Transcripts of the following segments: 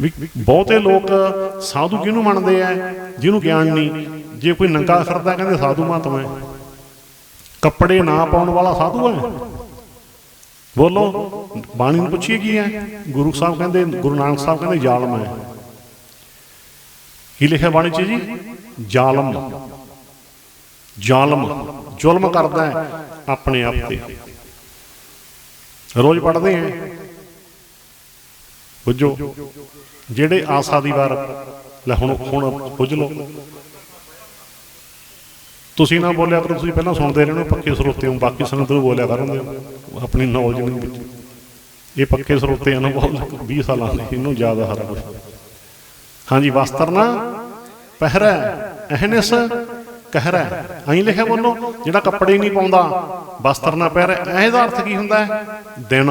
ਵੀ ਬਹੁਤੇ ਲੋਕ ਸਾਧੂ ਕਿਹਨੂੰ ਮੰਨਦੇ ਆ? ਜਿਹਨੂੰ ਗਿਆਨ ਨਹੀਂ। ਜੇ ਕੋਈ ਨੰਗਾ ਫਿਰਦਾ ਕਹਿੰਦੇ ਸਾਧੂ ਮਹਾਤਮਾ ਹੈ। ਕੱਪੜੇ ਨਾ ਪਾਉਣ ਵਾਲਾ ਸਾਧੂ ਹੈ। ਬੋਲੋ, ਬਾਣੀ ਨੂੰ ਪੁੱਛੀਏ ਕੀ ਹੈ? ਗੁਰੂ ਸਾਹਿਬ ਕਹਿੰਦੇ, ਗੁਰੂ ਨਾਨਕ ਸਾਹਿਬ ਕਹਿੰਦੇ, ਜ਼ਾਲਮ ਹੈ। ਕੀ ਲਿਖਿਆ ਬਾਣੀ 'ਚ ਜੀ? ਜ਼ਾਲਮ। ਜ਼ਾਲਮ। ਜ਼ੁਲਮ ਕਰਦਾ ਹੈ ਆਪਣੇ ਆਪ ਤੇ। ਰੋਜ਼ ਪੜ੍ਹਦੇ ਆ। ਬੁੱਝੋ ਜਿਹੜੇ ਆਸਾ ਦੀ ਵਾਰ, ਲੈ ਹੁਣ ਹੁਣ ਬੁੱਝ ਲਓ। ਤੁਸੀਂ ਨਾ ਬੋਲਿਆ ਕਰੋ, ਤੁਸੀਂ ਪਹਿਲਾਂ ਸੁਣਦੇ ਰਹਿਣਾ, ਪੱਕੇ ਸਰੋਤੇ ਹੋ ਬਾਕੀ ਸੰਗਤ ਨੂੰ ਬੋਲਿਆ ਕਰਨਗੇ। ਆਪਣੀ ਨੌਲੇਜ ਦੇ ਵਿੱਚ। ਇਹ ਪੱਕੇ ਸਰੋਤੇ ਹਨ ਬਹੁਤ 20 ਸਾਲਾਂ ਦੇ, ਇਹਨੂੰ ਜ਼ਿਆਦਾ ਸਾਰਾ ਕੁਝ ਹਾਂਜੀ, ਵਸਤਰ ਨਾ, ਪਹਿਰਾ, ਅਹਨਸ ਕਹਿਰਾ ਐਂ ਲਿਖਿਆ ਬੋਲੋ, ਜਿਹੜਾ ਕੱਪੜੇ ਨਹੀਂ ਪਾਉਂਦਾ ਵਸਤਰ ਨਾ ਪਹਿਰੇ ਇਹਦਾ ਅਰਥ ਕੀ ਹੁੰਦਾ ਹੈ? ਦਿਨ।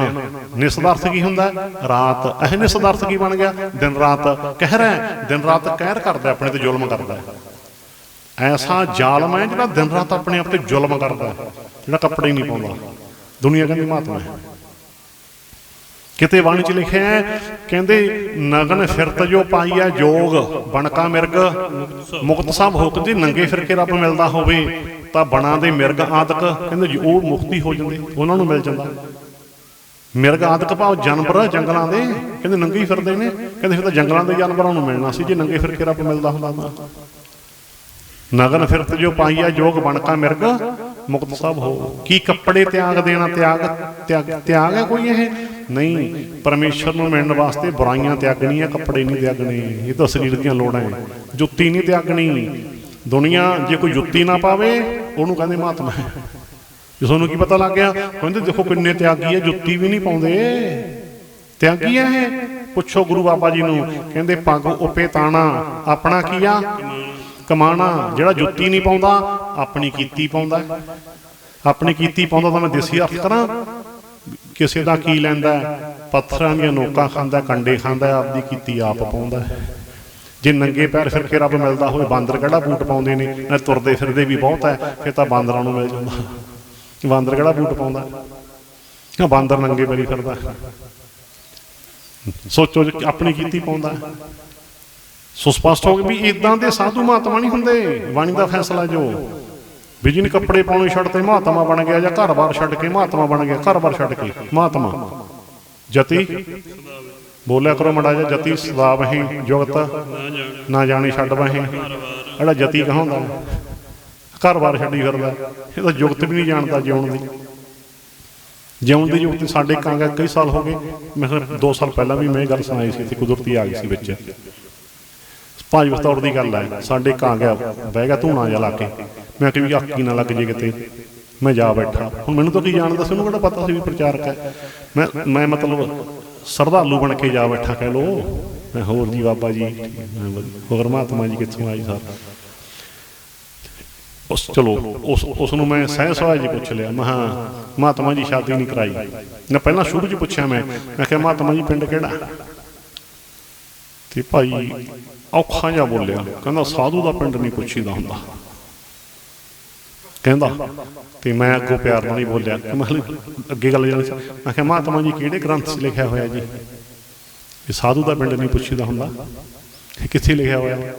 ਨਿਸ ਦਾ ਅਰਥ ਕੀ ਹੁੰਦਾ ਹੈ? ਰਾਤ। ਅਹਨਿਸ ਦਾ ਅਰਥ ਕੀ ਬਣ ਗਿਆ? ਦਿਨ ਰਾਤ ਕਹਿਰਾ ਦਿਨ ਰਾਤ ਕਹਿਰ ਕਰਦਾ ਆਪਣੇ ਤੇ ਜ਼ੁਲਮ ਕਰਦਾ ਐਸਾ ਜ਼ਾਲਮ ਹੈ ਜਿਹੜਾ ਦਿਨ ਰਾਤ ਆਪਣੇ ਆਪ ਤੇ ਜ਼ੁਲਮ ਕਰਦਾ ਜਿਹੜਾ ਕੱਪੜੇ ਨਹੀਂ ਪਾਉਂਦਾ। ਦੁਨੀਆ ਕਹਿੰਦੀ ਮਹਾਤਮਾ ਹੈ। ਕਿਤੇ ਬਾਣੀ ਚ ਲਿਖਿਆ ਹੈ, ਕਹਿੰਦੇ ਨਗਨ ਫਿਰਤ ਜੋ ਪਾਈਆ ਜੋਗ, ਬਣਕਾ ਮਿਰਗ, ਮੁਕਤ ਸਭ ਹੁਕ ਜੀ, ਨੰਗੇ ਫਿਰ ਕੇ ਰੱਬ ਮਿਲਦਾ ਹੋਵੇ, ਤਾਂ ਬਣਾ ਦੇ ਮਿਰਗ ਆਦਿਕ। ਕਹਿੰਦੇ ਉਹ ਮੁਕਤੀ ਹੋ ਜਾਂਦੇ, ਉਹਨਾਂ ਨੂੰ ਮਿਲ ਜਾਂਦਾ। ਮਿਰਗ ਆਦਿਕ ਭਾਵ ਜਾਨਵਰ ਜੰਗਲਾਂ ਦੇ, ਕਹਿੰਦੇ ਨੰਗੇ ਫਿਰਦੇ ਨੇ। ਕਹਿੰਦੇ ਫਿਰ ਤਾਂ ਜੰਗਲਾਂ ਦੇ ਜਾਨਵਰਾਂ ਨੂੰ ਮਿਲਣਾ ਸੀ, ਜੇ ਨੰਗੇ ਫਿਰ ਕੇ ਰੱਬ ਮਿਲਦਾ ਹੁੰਦਾ ਤਾਂ। ਨਗਨ ਫਿਰਤ ਜੋ ਪਾਈਆ, ਜੋਗ ਬਣਕਾ ਮਿਰਗ, ਮੁਕਤ ਸਭ ਹੋ। ਕੀ ਕੱਪੜੇ ਤਿਆਗ ਦੇਣਾ, ਤਿਆਗ ਤਿਆਗ ਹੈ ਕੋਈ ਇਹ? ਨਹੀਂ, ਪਰਮੇਸ਼ਰ ਨੂੰ ਮਿਲਣ ਵਾਸਤੇ ਬੁਰਾਈਆਂ ਤਿਆਗਣੀਆਂ ਕੱਪੜੇ ਨਹੀਂ ਤਿਆਗਣੇ। ਇਹ ਤਾਂ ਸਰੀਰ ਦੀਆਂ ਲੋੜਾਂ ਹੈ। ਜੁੱਤੀ ਨਹੀਂ ਤਿਆਗਣੀ। ਦੁਨੀਆ ਜੇ ਕੋਈ ਜੁੱਤੀ ਨਾ ਪਾਵੇ, ਉਹਨੂੰ ਕਹਿੰਦੇ ਮਹਾਤਮਾ। ਜੇ ਤੁਹਾਨੂੰ ਕੀ ਪਤਾ ਲੱਗ ਗਿਆ? ਕਹਿੰਦੇ ਦੇਖੋ ਕਿੰਨੇ ਤਿਆਗੀ ਹੈ, ਜੁੱਤੀ ਵੀ ਨਹੀਂ ਪਾਉਂਦੇ। ਤਿਆਗੀ ਹੈ ਇਹ? ਪੁੱਛੋ ਗੁਰੂ ਬਾਬਾ ਜੀ ਨੂੰ। ਕਹਿੰਦੇ ਪੱਗ ਉਪੇ ਤਾਣਾ। ਆਪਣਾ ਕੀ ਆ? ਕਮਾਣਾ, ਜਿਹੜਾ ਜੁੱਤੀ ਨਹੀਂ ਪਾਉਂਦਾ, ਆਪਣੀ ਕੀਤੀ ਪਾਉਂਦਾ। ਆਪਣੀ ਕੀਤੀ ਪਾਉਂਦਾ ਤਾਂ ਮੈਂ ਦੇਸੀ ਅਰਥ ਕਿਸੇ ਦਾ ਕੀ ਲੈਂਦਾ ਪੱਥਰਾਂ ਦੀਆਂ ਨੋਕਾਂ ਖਾਂਦਾ, ਕੰਡੇ ਖਾਂਦਾ, ਆਪਦੀ ਕੀਤੀ ਆਪ ਪਾਉਂਦਾ ਜੇ ਨੰਗੇ ਪੈਰ ਫਿਰ ਕੇ ਰੱਬ ਮਿਲਦਾ ਹੋਵੇ, ਬਾਂਦਰ ਕਿਹੜਾ ਬੂਟ ਪਾਉਂਦੇ ਨੇ? ਨਾ ਤੁਰਦੇ ਫਿਰਦੇ ਵੀ ਬਹੁਤ ਹੈ, ਫਿਰ ਤਾਂ ਬਾਂਦਰਾਂ ਨੂੰ ਮਿਲ ਜਾਂਦਾ। ਬਾਂਦਰ ਕਿਹੜਾ ਬੂਟ ਪਾਉਂਦਾ? ਨਾ ਬਾਂਦਰ ਨੰਗੇ ਪੈਰੀ ਫਿਰਦਾ। ਸੋਚੋ ਆਪਣੀ ਕੀਤੀ ਪਾਉਂਦਾ। ਸੋ ਸਪਸ਼ਟ ਹੋ ਗਿਆ ਵੀ ਇਦਾਂ ਦੇ ਸਾਧੂ ਮਹਾਤਮਾ ਨਹੀਂ ਹੁੰਦੇ। ਬਾਣੀ ਦਾ ਫੈਸਲਾ ਜੋ। ਵੀ ਜਿਹਨੇ ਕੱਪੜੇ ਪਾਉਣੇ ਛੱਡ ਤੇ ਮਹਾਤਮਾ ਬਣ ਗਿਆ ਜਾਂ ਘਰ-ਬਾਰ ਛੱਡ ਕੇ ਮਹਾਤਮਾ ਬਣ ਗਿਆ, ਘਰ-ਬਾਰ ਛੱਡ ਕੇ ਮਹਾਤਮਾ। ਜਤੀ, ਬੋਲਿਆ ਕਰੋ ਮੜਾ ਜਾ ਜਤੀ ਸਦਾ ਵਹੀਂ ਜੁਗਤ, ਨਾ ਜਾਣੀ ਛੱਡ ਵਹੀਂ ਜਿਹੜਾ ਜਤੀ ਕਹਾਉਂਦਾ ਘਰ-ਬਾਰ ਛੱਡੀ ਫਿਰਦਾ ਇਹ ਤਾਂ ਜੁਗਤ ਵੀ ਨਹੀਂ ਜਾਣਦਾ ਜਿਉਣ ਦੀ। ਜਿਉਣ ਦੀ ਜੁਗਤ ਸਾਡੇ ਕਾਂਗਾ ਕਈ ਸਾਲ ਹੋ ਗਏ। ਮੈਂ ਕਿਹਾ 2 ਸਾਲ ਪਹਿਲਾਂ ਵੀ ਮੈਂ ਇਹ ਗੱਲ ਸੁਣਾਈ ਸੀ ਤੇ ਕੁਦਰਤੀ ਆ ਗਈ ਸੀ ਵਿੱਚ। ਪੰਜ ਵਸਤੌੜ ਦੀ ਗੱਲ ਹੈ ਸਾਡੇ ਕਾਂ ਗਿਆ ਬਹਿ ਗਿਆ ਧੂਣਾ ਜਾ ਲਾ ਕੇ। ਮੈਂ ਕਿਹਾ ਵੀ ਆਕੀ ਨਾ ਲੱਗ ਜੇ ਕਿਤੇ। ਮੈਂ ਜਾ ਬੈਠਾ। ਹੁਣ ਮੈਨੂੰ ਤਾਂ ਕੀ ਜਾਣਦਾ ਸੀ ਉਹਨੂੰ ਕਿਹੜਾ ਪਤਾ ਸੀ ਵੀ ਪ੍ਰਚਾਰਕ ਹੈ। ਮੈਂ ਮੈਂ ਮਤਲਬ ਸਰਦਾਲੂ ਬਣ ਕੇ ਜਾ ਬੈਠਾ ਕਹਿ ਲੋ ਮੈਂ ਹੋਰ ਜੀ ਬਾਬਾ ਜੀ ਮੈਂ ਹੋਰ ਮਹਾਤਮਾ ਜੀ ਕਿੱਥੋਂ ਆਈ ਸਰ। ਉਸ ਚਲੋ ਉਸ ਉਸ ਨੂੰ ਮੈਂ ਸਹਿ ਸਵਾਜ ਜੀ ਪੁੱਛ ਲਿਆ। ਮੈਂ ਕਿਹਾ, ਮਹਾਤਮਾ ਜੀ ਸ਼ਾਦੀ ਨਹੀਂ ਕਰਾਈ। ਨਾ ਪਹਿਲਾਂ ਸ਼ੁਰੂ ਚ ਪੁੱਛਿਆ ਮੈਂ। ਮੈਂ ਕਿਹਾ ਮਹਾਤਮਾ ਜੀ ਪਿੰਡ ਕਿਹੜਾ? ਤੇ ਭਾਈ ਔਖਾ ਜਿਹਾ ਬੋਲਿਆ, ਕਹਿੰਦਾ ਸਾਧੂ ਦਾ ਪਿੰਡ ਨਹੀਂ ਪੁੱਛੀਦਾ ਹੁੰਦਾ। ਕਹਿੰਦਾ, ਤੇ ਮੈਂ ਅੱਗੋਂ ਪਿਆਰ ਨਾਲ ਹੀ ਬੋਲਿਆ ਮੈਂ ਕਿਹਾ ਅੱਗੇ ਗੱਲ ਜਾਣੀ ਮੈਂ ਕਿਹਾ, ਮਹਾਤਮਾ ਜੀ, ਕਿਹੜੇ ਗ੍ਰੰਥ 'ਚ ਲਿਖਿਆ ਹੋਇਆ ਜੀ? ਇਹ ਸਾਧੂ ਦਾ ਪਿੰਡ ਨਹੀਂ ਪੁੱਛੀਦਾ ਹੁੰਦਾ। ਇਹ ਕਿੱਥੇ ਲਿਖਿਆ ਹੋਇਆ?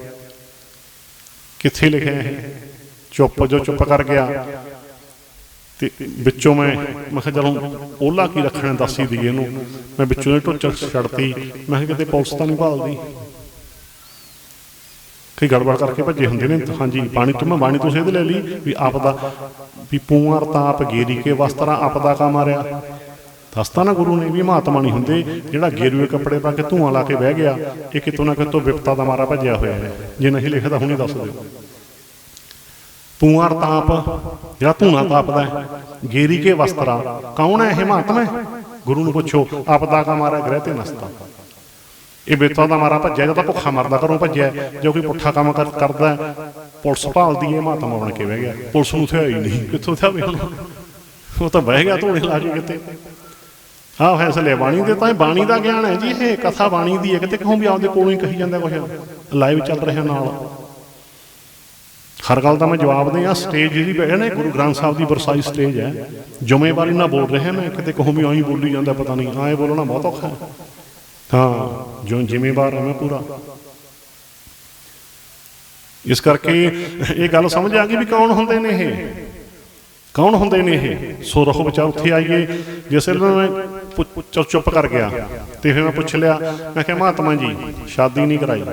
ਕਿੱਥੇ ਲਿਖਿਆ ਇਹ? ਚੁੱਪ ਜੋ ਚੁੱਪ ਕਰ ਗਿਆ। ਤੇ ਵਿੱਚੋਂ ਮੈਂ ਮੈਂ ਕਿਹਾ ਚਲੋ ਓਲਾ ਕੀ ਰੱਖਣਾ ਦੱਸ ਹੀ ਦਈਏ ਇਹਨੂੰ। ਮੈਂ ਵਿੱਚੋਂ ਇਹ ਟੁੱਚ ਛੱਡਤੀ। ਮੈਂ ਕਿਹਾ ਕਿਤੇ ਪੁਲਿਸ ਤਾਂ ਨਹੀਂ ਭਾਲਦੀ। ਕਈ ਗੜਬੜ ਕਰਕੇ ਭੱਜੇ ਹੁੰਦੇ ਨੇ। ਹਾਂਜੀ ਬਾਣੀ ਤੋਂ ਮੈਂ ਬਾਣੀ ਤੋਂ ਸੇਧ ਲੈ ਲਈ ਵੀ ਆਪ ਦਾ ਵੀ ਪੂਆਰ ਆਪ ਗੇਰੀ ਕੇ ਵਸਤਰਾ ਆਪ ਦਾ ਕਾ ਮਾਰਿਆ। ਦੱਸਤਾ ਨਾ ਗੁਰੂ ਨੇ ਵੀ ਮਹਾਤਮਾ ਨਹੀਂ ਹੁੰਦੇ। ਜਿਹੜਾ ਗੇਰੂਏ ਕੱਪੜੇ ਪਾ ਕੇ ਧੂਆਂ ਲਾ ਕੇ ਬਹਿ ਗਿਆ, ਇਹ ਕਿਤੋਂ ਨਾ ਕਿਤੋਂ ਵਿਪਤਾ ਦਾ ਮਾਰਾ ਭੱਜਿਆ ਹੋਇਆ ਹੈ। ਜੇ ਨਹੀਂ ਲਿਖਦਾ ਹੁਣੇ ਦੱਸ ਦਿਓ। ਪੂਆਰ ਤਾਪ, ਜਿਹੜਾ ਧੂਣਾ ਤਾਪਦਾ ਗੇਰੀ ਕੇ ਵਸਤਰਾ। ਕੌਣ ਹੈ ਇਹ ਮਹਾਤਮਾ ਗੁਰੂ ਨੂੰ ਪੁੱਛੋ, ਆਪਦਾ ਕਾ ਮਾਰਾ ਗ੍ਰਹਿ ਤੇ ਨਸਤਾ। ਇਹ ਬੇਤਾਂ ਦਾ ਮਾਰਾ ਭੱਜਿਆ ਤਾਂ ਭੁੱਖਾ ਮਰਦਾ ਘਰੋਂ ਭੱਜਿਆ, ਜੋ ਕੋਈ ਪੁੱਠਾ ਕੰਮ ਕਰਦਾ ਪੁਲਿਸ ਭਾਲਦੀ ਹੈ, ਮਹਾਤਮਾ ਬਣ ਕੇ ਬਹਿ ਗਿਆ। ਪੁਲਿਸ ਨੂੰ ਥਿਆ ਹੀ ਨਹੀਂ। ਕਿੱਥੋਂ ਥਿਆ ਹੁਣ? ਉਹ ਤਾਂ ਬਹਿ ਗਿਆ ਧੂਣੇ ਲਾ ਕੇ ਕਿਤੇ। ਆਹ ਫੈਸਲੇ, ਬਾਣੀ ਦੇ ਤਾਂ ਇਹ ਬਾਣੀ ਦਾ ਗਿਆਨ ਹੈ ਜੀ, ਇਹ ਕਥਾ ਬਾਣੀ ਦੀ ਹੈ। ਕਿਤੇ ਕਹੋ ਵੀ ਆਪਦੇ ਕੋਲੋਂ ਹੀ ਕਹੀ ਜਾਂਦਾ ਕੁਛ। ਲਾਈਵ ਚੱਲ ਰਿਹਾ ਨਾਲ। ਹਰ ਗੱਲ ਦਾ ਮੈਂ ਜਵਾਬ ਦੇ ਆ ਸਟੇਜ ਜਿਹੜੀ ਬੈਠੇ ਨੇ ਗੁਰੂ ਗ੍ਰੰਥ ਸਾਹਿਬ ਦੀ ਵਰਸਾਈ ਸਟੇਜ ਹੈ। ਜ਼ਿੰਮੇਵਾਰੀ ਨਾਲ ਬੋਲ ਰਿਹਾ ਮੈਂ, ਕਿਤੇ ਕਹੋ ਵੀ ਆਈ ਬੋਲੀ ਜਾਂਦਾ, ਪਤਾ ਨਹੀਂ ਆਏ ਬੋਲਣਾ ਬਹੁਤ ਔਖਾ ਹੈ। ਹਾਂ ਜੋ ਜ਼ਿੰਮੇਵਾਰ ਹਾਂ ਮੈਂ ਪੂਰਾ। ਇਸ ਕਰਕੇ ਇਹ ਗੱਲ ਸਮਝ ਆ ਗਈ ਵੀ ਕੌਣ ਹੁੰਦੇ ਨੇ ਇਹ? ਕੌਣ ਹੁੰਦੇ ਨੇ ਇਹ? ਸੋ ਰਹੋ ਵਿਚਾਰ ਉੱਥੇ ਆਈਏ। ਜਿਸ ਵੇਲੇ ਮੈਂ ਪੁ- ਚੁੱਪ ਚੁੱਪ ਕਰ ਗਿਆ, ਤੇ ਫਿਰ ਮੈਂ ਪੁੱਛ ਲਿਆ, ਮੈਂ ਕਿਹਾ, ਮਹਾਤਮਾ ਜੀ, ਸ਼ਾਦੀ ਨਹੀਂ ਕਰਾਈ।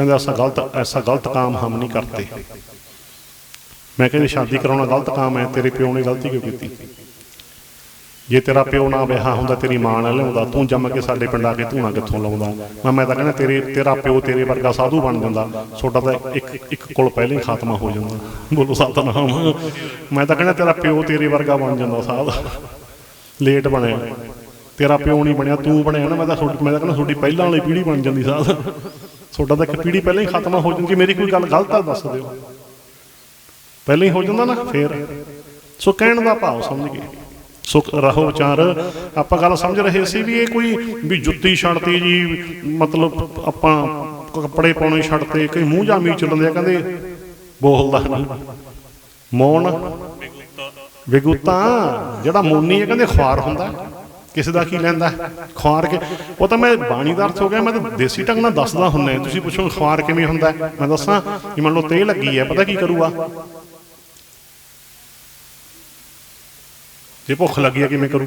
ਕਹਿੰਦੇ, ਐਸਾ ਗਲਤ ਐਸਾ ਗਲਤ ਕੰਮ ਹਮ ਨਹੀਂ ਕਰਤੇ। ਮੈਂ ਕਿਹਾ ਸ਼ਾਦੀ ਕਰਾਉਣਾ ਗਲਤ ਕੰਮ ਹੈ, ਤੇਰੇ ਪਿਓ ਨੇ ਗਲਤੀ ਕਿਉਂ ਕੀਤੀ? ਜੇ ਤੇਰਾ ਪਿਓ ਨਾ ਵਿਆਹ ਹੁੰਦਾ, ਤੇਰੀ ਮਾਂ ਨਾਲ ਲਿਆਉਂਦਾ, ਤੂੰ ਜੰਮ ਕੇ ਸਾਡੇ ਪਿੰਡ ਆ ਕੇ ਧੂਣਾ ਕਿੱਥੋਂ ਲਾਉਂਦਾ? ਮੈਂ ਮੈਂ ਤਾਂ ਕਹਿੰਦਾ, ਤੇਰੇ, ਤੇਰਾ ਪਿਓ ਤੇਰੇ ਵਰਗਾ ਸਾਧੂ ਬਣ ਜਾਂਦਾ। ਛੋਟਾ ਤਾਂ ਇੱਕ ਇੱਕ ਕੋਲ ਪਹਿਲਾਂ ਹੀ ਖਾਤਮਾ ਹੋ ਜਾਂਦਾ। ਬੋਲੋ ਸਤਨਾਮ। ਮੈਂ ਤਾਂ ਕਹਿੰਦਾ, ਤੇਰਾ ਪਿਓ ਤੇਰੇ ਵਰਗਾ ਬਣ ਜਾਂਦਾ ਸਾਧ। ਲੇਟ ਬਣਿਆ। ਤੇਰਾ ਪਿਓ ਨਹੀਂ ਬਣਿਆ, ਤੂੰ ਬਣਿਆ ਨਾ। ਮੈਂ ਤਾਂ ਮੈਂ ਤਾਂ ਕਹਿੰਦਾ, ਤੁਹਾਡੀ ਪਹਿਲਾਂ ਵਾਲੀ ਪੀੜ੍ਹੀ ਬਣ ਜਾਂਦੀ ਸਾਧ। ਤੁਹਾਡਾ ਤਾਂ ਇੱਕ ਪੀੜ੍ਹੀ ਪਹਿਲਾਂ ਹੀ ਖਤਮ ਹੋ ਜਾਂਦੀ, ਮੇਰੀ ਕੋਈ ਗੱਲ ਗਲਤ ਆ, ਦੱਸ ਦਿਓ। ਪਹਿਲਾਂ ਹੀ ਹੋ ਜਾਂਦਾ ਨਾ, ਫੇਰ। ਸੋ ਕਹਿਣ ਦਾ ਭਾਵ ਸਮਝ ਗਏ। ਸੋ ਰਹੋ ਵਿਚਾਰ। ਆਪਾਂ ਗੱਲ ਸਮਝ ਰਹੇ ਸੀ ਵੀ ਇਹ ਕੋਈ ਵੀ ਜੁੱਤੀ ਛੱਡਤੀ ਜੀ, ਮਤਲਬ ਆਪਾਂ ਕੱਪੜੇ ਪਾਉਣੇ ਛੱਡਤੇ, ਕਈ ਮੂੰਹ ਜਾਂ ਮੀਚ ਲੈਂਦੇ ਆ, ਕਹਿੰਦੇ ਬੋਲਦਾ ਨਹੀਂ ਮੌਨ ਵਿਗੁਤਾ, ਜਿਹੜਾ ਮੋਨੀ ਹੈ, ਕਹਿੰਦੇ ਖੁਆਰ ਹੁੰਦਾ। ਕਿਸੇ ਦਾ ਕੀ ਲੈਂਦਾ? ਖੁਆਰ ਕੇ। ਉਹ ਤਾਂ ਮੈਂ ਬਾਣੀ ਦਾ ਅਰਥ ਹੋ ਗਿਆ, ਮੈਂ ਤਾਂ ਦੇਸੀ ਢੰਗ ਨਾਲ ਦੱਸਦਾ ਹੁੰਨਾ ਤੁਸੀਂ ਪੁੱਛੋ ਖੁਆਰ ਕਿਵੇਂ ਹੁੰਦਾ ਮੈਂ ਦੱਸਾਂ ਕਿ ਮੰਨ ਲਓ ਤੇਲ ਲੱਗੀ ਹੈ, ਪਤਾ ਕੀ ਕਰੂਗਾ? ਜੇ ਭੁੱਖ ਲੱਗੀ ਹੈ, ਕਿਵੇਂ ਕਰੂ?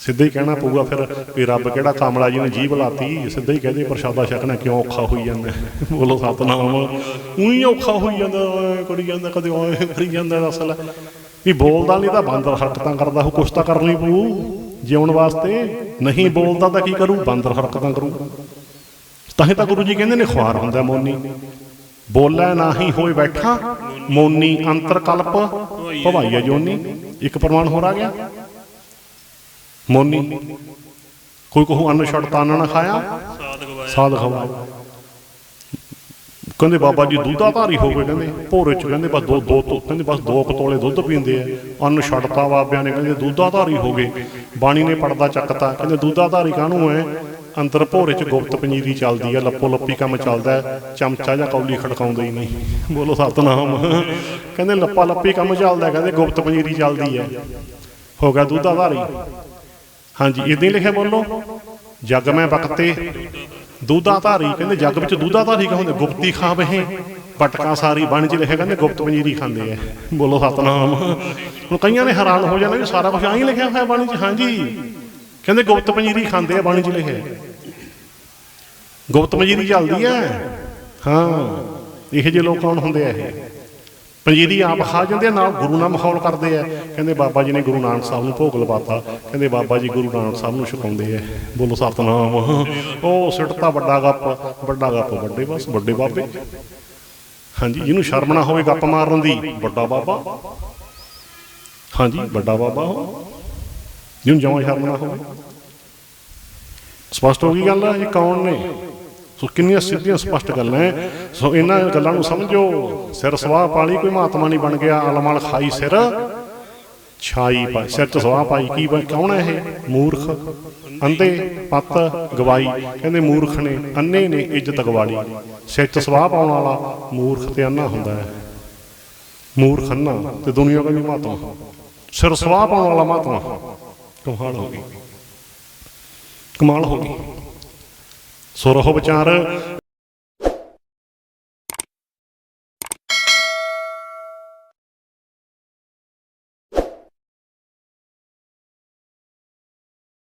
ਸਿੱਧਾ ਹੀ ਕਹਿਣਾ ਪਊਗਾ ਫਿਰ ਵੀ ਰੱਬ ਕਿਹੜਾ ਕਾਮਲਾ ਜੀ ਨੇ ਜੀਭ ਲਾਤੀ, ਸਿੱਧਾ ਹੀ ਕਹਦੇ ਪ੍ਰਸ਼ਾਦਾ ਛਕਣਾ ਕਿਉਂ ਔਖਾ ਹੋਈ ਜਾਂਦਾ ਬੋਲੋ ਸਤਨਾਮ। ਉਹੀ ਔਖਾ ਹੋਈ ਜਾਂਦਾ ਕਰੀ ਜਾਂਦਾ, ਕਦੇ ਐ ਕਰੀ ਜਾਂਦਾ ਦੱਸ ਲੈ ਵੀ ਬੋਲਦਾ ਨਹੀਂ ਤਾਂ ਬਾਂਦਰ ਹਰਕਤਾਂ ਕਰਦਾ ਉਹ ਕੁਛ ਤਾਂ ਕਰਨੀ ਪਊ। ਜਿਉਣ ਵਾਸਤੇ ਨਹੀਂ ਬੋਲਦਾ ਤਾਂ ਕੀ ਕਰੂ? ਬਾਂਦਰ ਹਰਕਤਾਂ ਕਰੂ। ਤਾਂ ਹੀ ਤਾਂ ਗੁਰੂ ਜੀ ਕਹਿੰਦੇ ਨੇ, ਖੁਆਰ ਹੁੰਦਾ ਮੋਨੀ। ਬੋਲੇ ਨਾਹੀ ਹੋਏ ਬੈਠਾ, ਮੋਨੀ ਅੰਤਰ ਕਲਪ ਭਵਾਈਆ ਜੋਨੀ। ਇੱਕ ਪ੍ਰਮਾਣ ਹੋਰ ਆ ਗਿਆ। ਮੋਨੀ, ਕੋਈ ਕਹੂ, ਅੰਨ ਛੱਡ ਤਾਂ ਨਾ ਖਾਇਆ ਸਾਧ ਗਵਾਇਆ ਸਾਧ ਖਵਾਇਆ। ਕਹਿੰਦੇ ਬਾਬਾ ਜੀ ਦੁੱਧਾ ਧਾਰੀ ਹੋ ਗਏ ਕਹਿੰਦੇ, ਭੋਰੇ ਚ ਕਹਿੰਦੇ ਬਸ ਦੋ ਦੋ ਕਹਿੰਦੇ ਬਸ ਦੋ ਕੁ ਦੁੱਧ ਪੀਂਦੇ ਆ। ਅੰਨ ਛੱਡਤਾ ਬਾਬਿਆਂ ਨੇ ਕਹਿੰਦੇ ਦੁੱਧਾ ਧਾਰੀ ਹੋ ਗਏ। ਬਾਣੀ ਨੇ ਪੜਦਾ ਚੱਕਤਾ। ਕਹਿੰਦੇ ਦੁੱਧਾ ਧਾਰੀ ਕਾਹਨੂੰ ਐ? ਅੰਦਰ ਭੋਰੇ ਚ ਗੁਪਤ ਪੰਜੀਰੀ ਚੱਲਦੀ ਆ ਲੱਪੋ ਲੱਪੀ ਕੰਮ ਚੱਲਦਾ ਚਮਚਾ ਜਾਂ ਕੌਲੀ ਖੜਕਾਉਂਦੇ ਹੀ ਨਹੀਂ। ਬੋਲੋ ਸਤਨਾਮ। ਕਹਿੰਦੇ ਲੱਪਾ ਲੱਪੀ ਕੰਮ ਚੱਲਦਾ ਕਹਿੰਦੇ ਗੁਪਤ ਪੰਜੀਰੀ ਚੱਲਦੀ ਹੈ ਹੋ ਗਿਆ ਦੁੱਧਾ ਧਾਰੀ ਹਾਂਜੀ ਇਦਾਂ ਹੀ ਲਿਖਿਆ ਬੋਲੋ। ਜਗ ਮੈਂ ਬਕਤੇ ਦੂਧਾ ਧਾਰੀ ਕਹਿੰਦੇ ਜਗ ਵਿੱਚ ਦੂਧਾ ਧਾਰੀ ਕਹਿੰਦੇ ਗੁਪਤੀ ਖਾ ਬਹੇ ਪਟਕਾ ਸਾਰੀ ਬਣ ਚ ਲਿਖਿਆ ਕਹਿੰਦੇ, ਗੁਪਤ ਪੰਜੀਰੀ ਖਾਂਦੇ ਐ। ਬੋਲੋ ਸਤਨਾਮ। ਹੁਣ ਕਈਆਂ ਨੇ ਹੈਰਾਨ ਹੋ ਜਾਣਾ ਵੀ ਸਾਰਾ ਕੁਝ ਆਂ ਹੀ ਲਿਖਿਆ ਹੋਇਆ ਬਾਣੀ ਚ। ਹਾਂਜੀ। ਕਹਿੰਦੇ ਗੁਪਤ ਪੰਜੀਰੀ ਖਾਂਦੇ ਆ ਬਾਣੀ ਚ ਲਿਖਿਆ। ਗੁਪਤ ਪੰਜੀਰੀ ਚੱਲਦੀ ਐ। ਹਾਂ। ਇਹੋ ਜਿਹੇ ਲੋਕ ਕੌਣ ਹੁੰਦੇ ਆ ਇਹ? ਪੰਜੀਰੀ ਆਪ ਖਾ ਜਾਂਦੇ ਆ, ਨਾਲ ਗੁਰੂ ਨਾਲ ਮਖੌਲ ਕਰਦੇ ਆ। ਕਹਿੰਦੇ ਬਾਬਾ ਜੀ ਨੇ ਗੁਰੂ ਨਾਨਕ ਸਾਹਿਬ ਨੂੰ ਭੋਗ ਲਵਾਤਾ। ਕਹਿੰਦੇ ਬਾਬਾ ਜੀ ਗੁਰੂ ਨਾਨਕ ਸਾਹਿਬ ਨੂੰ ਛਕਾਉਂਦੇ ਆ। ਬੋਲੋ ਸਤਨਾਮ। ਉਹ ਸਿੱਟਤਾ ਵੱਡਾ ਗੱਪ ਵੱਡਾ ਗੱਪ, ਵੱਡੇ ਬਸ, ਵੱਡੇ ਬਾਬੇ। ਹਾਂਜੀ, ਜਿਹਨੂੰ ਸ਼ਰਮ ਨਾ ਹੋਵੇ ਗੱਪ ਮਾਰਨ ਦੀ, ਵੱਡਾ ਬਾਬਾ। ਹਾਂਜੀ, ਵੱਡਾ ਬਾਬਾ ਉਹ। ਜਿਹਨੂੰ ਜਮਾਂ ਸ਼ਰਮ ਨਾ ਹੋਵੇ। ਸਪਸ਼ਟ ਹੋ ਗਈ ਗੱਲ ਇਹ ਕੌਣ ਨੇ? ਸੋ ਕਿੰਨੀਆਂ ਸਿੱਧੀਆਂ ਸਪਸ਼ਟ ਗੱਲਾਂ ਹੈ ਸੋ ਇਹਨਾਂ ਗੱਲਾਂ ਨੂੰ ਸਮਝੋ। ਸਿਰ ਸਵਾਹ ਪਾਲੀ ਕੋਈ ਮਹਾਤਮਾ ਨਹੀਂ ਬਣ ਗਿਆ। ਅਲਮਲ ਖਾਈ ਸਿਰ। ਛਾਈ ਪਾ ਸਿਰ ਚ ਸਵਾਹ ਪਾਈ। ਕੀ ਬਣ ਕੌਣ ਹੈ ਇਹ? ਮੂਰਖ। ਅੰਧੇ ਪੱਤ ਗਵਾਈ। ਕਹਿੰਦੇ ਮੂਰਖ ਨੇ, ਅੰਨੇ ਨੇ ਇੱਜ਼ਤ ਗਵਾਲੀ। ਸਿਰ ਚ ਸਵਾਹ ਪਾਉਣ ਵਾਲਾ ਮੂਰਖ ਤੇ ਅੰਨਾ ਹੁੰਦਾ ਹੈ ਮੂਰਖ ਅੰਨਾ ਤੇ ਦੁਨੀਆ ਦਾ ਵੀ ਮਹਾਤਮਾ। ਸਿਰ ਸਵਾਹ ਪਾਉਣ ਵਾਲਾ ਮਹਾਤਮਾ। ਕਮਾਲ ਹੋ ਗਈ। ਕਮਾਲ ਹੋ ਗਈ। ਸੋ ਵਿਚਾਰ